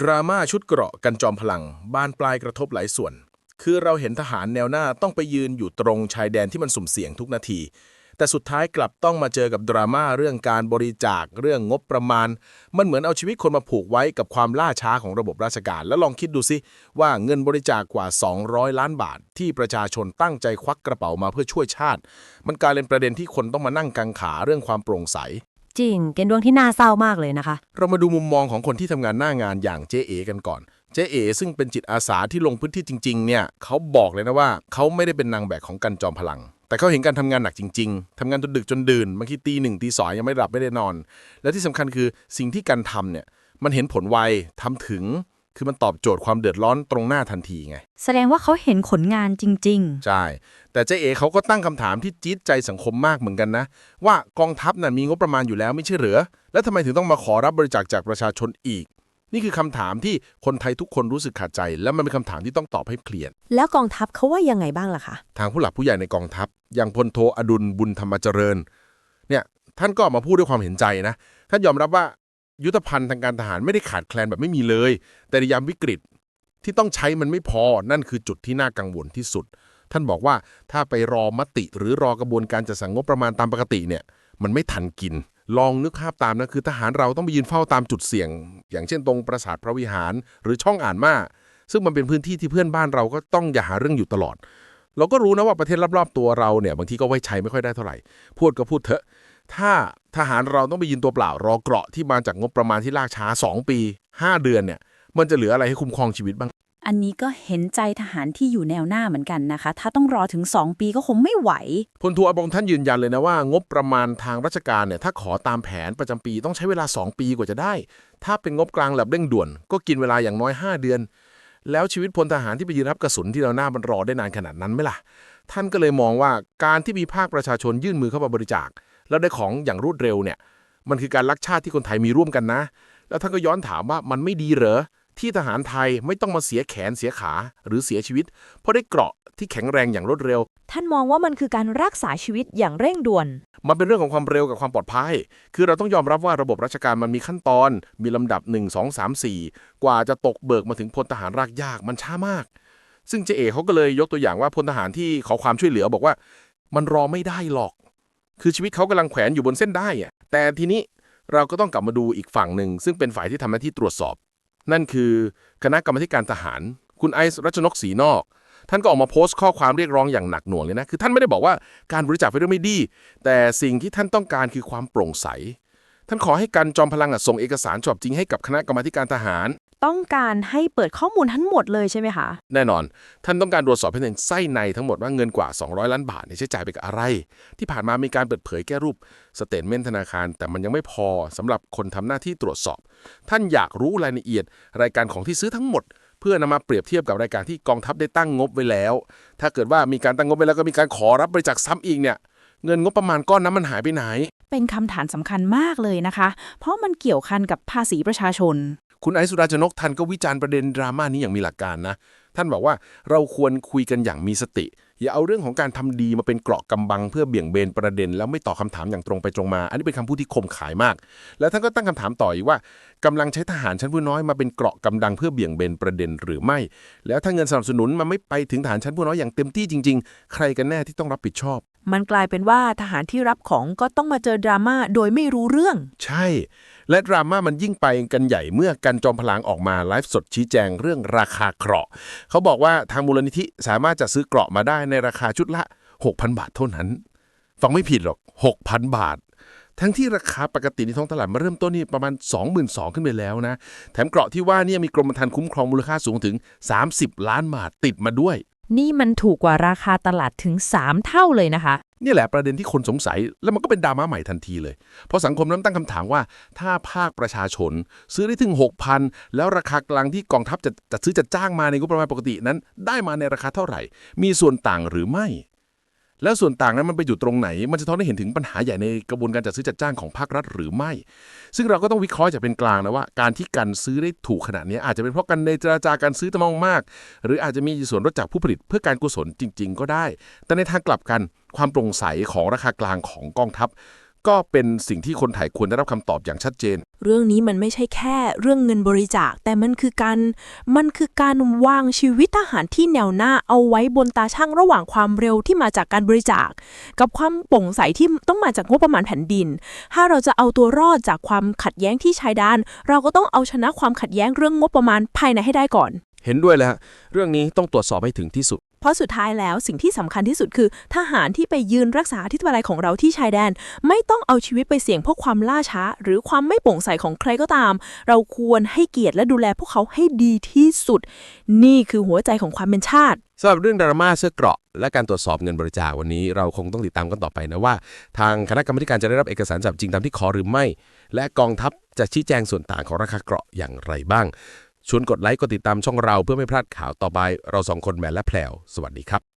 ดราม่าชุดเกราะกันจอมพลัง บานปลายกระทบหลายส่วน คือเราเห็นทหารแนวหน้าต้องไปยืนอยู่ตรงชายแดนที่มันสุ่มเสี่ยงทุกนาที แต่สุดท้ายกลับต้องมาเจอกับดราม่าเรื่องการบริจาคเรื่องงบประมาณ มันเหมือนเอาชีวิตคนมาผูกไว้กับความล่าช้าของระบบราชการ แล้วลองคิดดูสิว่าเงินบริจาคกว่า 200 ล้านบาท ที่ประชาชนตั้งใจควักกระเป๋ามาเพื่อช่วยชาติ มันกลายเป็นประเด็นที่คนต้องมานั่งกังขาเรื่องความโปร่งใส จริง เกณฑ์ดวงที่น่าเศร้ามากเลยนะคะ เรามาดูมุมมองของคนที่ทำงานหน้างานอย่างเจ๊เอกันก่อน เจ๊เอซึ่งเป็นจิตอาสาที่ลงพื้นที่จริง ๆ เนี่ยเขาบอกเลยนะว่าเขาไม่ได้เป็นนางแบบของกันจอมพลัง แต่เขาเห็นการทำงานหนักจริง ๆทำงานจนดึกจนดื่นบางทีตีหนึ่งตีสองยังไม่หลับไม่ได้นอน และที่สำคัญคือสิ่งที่กันทำเนี่ยมันเห็นผลไวทำถึง คือมันตอบโจทย์ความเดือดร้อนตรงหน้าทันทีไง แสดงว่าเขาเห็นผลงานจริงใช่ แต่เจ๊เอเขาก็ตั้งคำถามที่จี๊ดใจสังคมมากเหมือนกันนะ ว่ากองทัพน่ะมีงบประมาณอยู่แล้วไม่ใช่เหรือ แล้วทำไมถึงต้องมาขอรับบริจาคจากประชาชนอีก นี่คือคำถามที่คนไทยทุกคนรู้สึกขัดใจ และมันเป็นคำถามที่ต้องตอบให้เคลียร์แล้วกองทัพเขาว่ายังไงบ้างล่ะคะทางผู้หลักผู้ใหญ่ในกองทัพอย่างพลโทอดุลบุญธรรมเจริญ เนี่ยท่านก็ออกมาพูดด้วยความเห็นใจนะท่านยอมรับว่า ยุทธภัณฑ์ทางการทหารไม่ได้ขาดแคลนแบบไม่มีเลย แต่ในยามวิกฤตที่ต้องใช้มันไม่พอ นั่นคือจุดที่น่ากังวลที่สุด ท่านบอกว่าถ้าไปรอมติหรือรอกระบวนการจัดสรรงบประมาณตามปกติเนี่ย มันไม่ทันกิน ลองนึกภาพตามนะคือทหารเราต้องไปยืนเฝ้าตามจุดเสี่ยง อย่างเช่นตรงปราสาทพระวิหาร หรือช่องอ่านมาซึ่งมันเป็นพื้นที่ที่เพื่อนบ้านเราก็ต้องอย่าหาเรื่องอยู่ตลอด เราก็รู้นะว่าประเทศรอบๆตัวเราเนี่ยบางทีก็ไว้ใจไม่ค่อยได้เท่าไหร่ พูดก็พูดเถอะ ถ้าทหารเราต้องไปยืนตัวเปล่ารอเกราะที่มาจากงบประมาณที่ลากช้า 2 ปี 5 เดือนเนี่ย มันจะเหลืออะไรให้คุ้มครองชีวิตบ้าง อันนี้ก็เห็นใจทหารที่อยู่แนวหน้าเหมือนกันนะคะ ถ้าต้องรอถึง 2 ปีก็คงไม่ไหว พลทัวอบงท่านยืนยันเลยนะว่า งบประมาณทางราชการเนี่ยถ้าขอตามแผนประจำปีต้องใช้เวลา 2 ปีกว่าจะได้ ถ้าเป็นงบกลางแบบเร่งด่วน ก็กินเวลาอย่างน้อย 5 เดือน แล้วชีวิตพลทหารที่ไปยืนรับกระสุนที่เราหน้ามันรอได้นานขนาดนั้นไหมล่ะ ท่านก็เลยมองว่าการที่มีภาคประชาชนยื่นมือเข้ามาบริจาค แล้วได้ของอย่างรวดเร็วเนี่ย มันคือการรักชาติที่คนไทยมีร่วมกันนะ แล้วท่านก็ย้อนถามว่ามันไม่ดีเหรอที่ทหารไทยไม่ต้องมาเสียแขนเสียขาหรือเสียชีวิต เพราะได้เกราะที่แข็งแรงอย่างรวดเร็ว ท่านมองว่ามันคือการรักษาชีวิตอย่างเร่งด่วน มันเป็นเรื่องของความเร็วกับความปลอดภัย คือเราต้องยอมรับว่าระบบราชการมันมีขั้นตอน มีลำดับ 1 2 3 4 กว่าจะตกเบิกมาถึงพลทหารรากยากมันช้ามาก ซึ่งเจเอเขาก็เลยยกตัวอย่างว่าพลทหารที่ขอความช่วยเหลือบอกว่า มันรอไม่ได้หรอก คือชีวิตเขากำลังแขวนอยู่บนเส้นได้อะแต่ทีนี้เราก็ต้องกลับมาดูอีกฝั่งหนึ่ง ซึ่งเป็นฝ่ายที่ทำหน้าที่ตรวจสอบ นั่นคือคณะกรรมการทหาร คุณไอซ์รัชนกศรีนอก ท่านก็ออกมาโพสต์ข้อความเรียกร้องอย่างหนักหน่วงเลยนะ คือท่านไม่ได้บอกว่าการบริจาคเป็นเรื่องไม่ดี แต่สิ่งที่ท่านต้องการคือความโปร่งใส ท่านขอให้การจอมพลังส่งเอกสารฉบับจริงให้กับคณะกรรมการทหาร ต้องการให้เปิดข้อมูลทั้งหมดเลยใช่ไหมคะ แน่นอน ท่านต้องการตรวจสอบให้ถึงไส้ในทั้งหมดว่าเงินกว่า 200 ล้านบาทเนี่ยใช้จ่ายไปกับอะไร ที่ผ่านมามีการเปิดเผยแก้รูปสเตทเมนต์ธนาคาร แต่มันยังไม่พอสำหรับคนทำหน้าที่ตรวจสอบ ท่านอยากรู้รายละเอียด รายการของที่ซื้อทั้งหมด เพื่อนำมาเปรียบเทียบกับรายการที่กองทัพได้ตั้งงบไว้แล้ว ถ้าเกิดว่ามีการตั้งงบไว้แล้วก็มีการขอรับบริจาคซ้ำอีกเนี่ยเงินงบประมาณก้อนนั้นมันหายไปไหน เป็นคำถามสำคัญมากเลยนะคะ เพราะมันเกี่ยวพันกับภาษีประชาชน คุณไอซ์สุราชนกท่านก็วิจารณ์ประเด็นดราม่านี้อย่างมีหลักการนะ ท่านบอกว่าเราควรคุยกันอย่างมีสติ อย่าเอาเรื่องของการทำดีมาเป็นเกราะกำบังเพื่อเบี่ยงเบนประเด็น แล้วไม่ตอบคำถามอย่างตรงไปตรงมา อันนี้เป็นคำพูดที่คมขายมาก แล้วท่านก็ตั้งคำถามต่ออีกว่ากำลังใช้ทหารชั้นผู้น้อยมาเป็นเกราะกำดังเพื่อเบี่ยงเบนประเด็นหรือไม่ แล้วถ้าเงินสนับสนุนมันไม่ไปถึงทหารชั้นผู้น้อยอย่างเต็มที่จริง ๆ ใครกันแน่ที่ต้องรับผิดชอบ มันกลายเป็นว่าทหารที่รับของก็ต้องมาเจอดราม่าโดยไม่รู้เรื่อง ใช่ และดราม่ามันยิ่งไปกันใหญ่เมื่อกันจอมพลังออกมาไลฟ์สดชี้แจงเรื่องราคาเกราะ เขาบอกว่าทางมูลนิธิสามารถจะซื้อเกราะมาได้ในราคาชุดละ 6,000 บาทเท่านั้น ฟังไม่ผิดหรอก 6,000 บาท ทั้งที่ราคาปกติในท้องตลาดมาเริ่มต้นนี่ประมาณ 22,000 ขึ้นไปแล้วนะ แถมเกราะที่ว่านี่มีกรมธรรม์คุ้มครองมูลค่าสูงถึง 30 ล้านบาทติดมาด้วย นี่มันถูกกว่าราคาตลาดถึง 3 เท่าเลยนะคะ นี่แหละประเด็นที่คนสงสัยแล้วมันก็เป็นดราม่าใหม่ทันทีเลย เพราะสังคมเริ่มตั้งคำถามว่า ถ้าภาคประชาชน ซื้อได้ถึง 6,000 แล้วราคากลางที่กองทัพจะจัดซื้อจัดจ้างมาในงบประมาณปกตินั้น ได้มาในราคาเท่าไหร่ มีส่วนต่างหรือไม่ แล้วส่วนต่างนั้นมันไปอยู่ตรงไหน มันจะท้อนให้เห็นถึงปัญหาใหญ่ในกระบวนการจัดซื้อจัดจ้างของภาครัฐหรือไม่ ซึ่งเราก็ต้องวิเคราะห์จากเป็นกลางนะว่า การที่กันซื้อได้ถูกขนาดนี้อาจจะเป็นเพราะกันในเจราจาการซื้อตะมองมาก หรืออาจจะมีส่วนลดจากผู้ผลิตเพื่อการกุศลจริง ๆ ก็ได้ แต่ในทางกลับกันความโปร่งใสของราคากลางของกองทัพ ก็เป็นสิ่งที่คนไทยควรได้รับคำตอบอย่างชัดเจน เรื่องนี้มันไม่ใช่แค่เรื่องเงินบริจาค แต่มันคือการมันคือการวางชีวิตทหารที่แนวหน้าเอาไว้บนตาช่างระหว่างความเร็วที่มาจากการบริจาค กับความโปร่งใสที่ต้องมาจากงบประมาณแผ่นดิน ถ้าเราจะเอาตัวรอดจากความขัดแย้งที่ชายแดนเราก็ต้องเอาชนะความขัดแย้งเรื่องงบประมาณภายในให้ได้ก่อน เห็นด้วยเลยฮะเรื่องนี้ต้องตรวจสอบให้ถึงที่สุด เพราะสุดท้ายแล้วสิ่งที่สำคัญที่สุดคือ ทหารที่ไปยืนรักษาทิศปลายของเราที่ชายแดน ไม่ต้องเอาชีวิตไปเสี่ยงเพราะความล่าช้า หรือความไม่โปร่งใสของใครก็ตาม เราควรให้เกียรติและดูแลพวกเขาให้ดีที่สุด นี่คือหัวใจของความเป็นชาติสำหรับเรื่องดราม่าเสื้อเกราะ และการตรวจสอบเงินบริจาควันนี้เราคงต้องติดตามกันต่อไปนะว่า ทางคณะกรรมาธิการจะได้รับเอกสารจับจริงตามที่ขอหรือไม่ และกองทัพจะชี้แจงส่วนต่างของราคาเกราะอย่างไรบ้าง ชวนกดไลค์กดติดตามช่องเราเพื่อไม่พลาดข่าวต่อไป เราสองคนแมนและแพลวสวัสดีครับ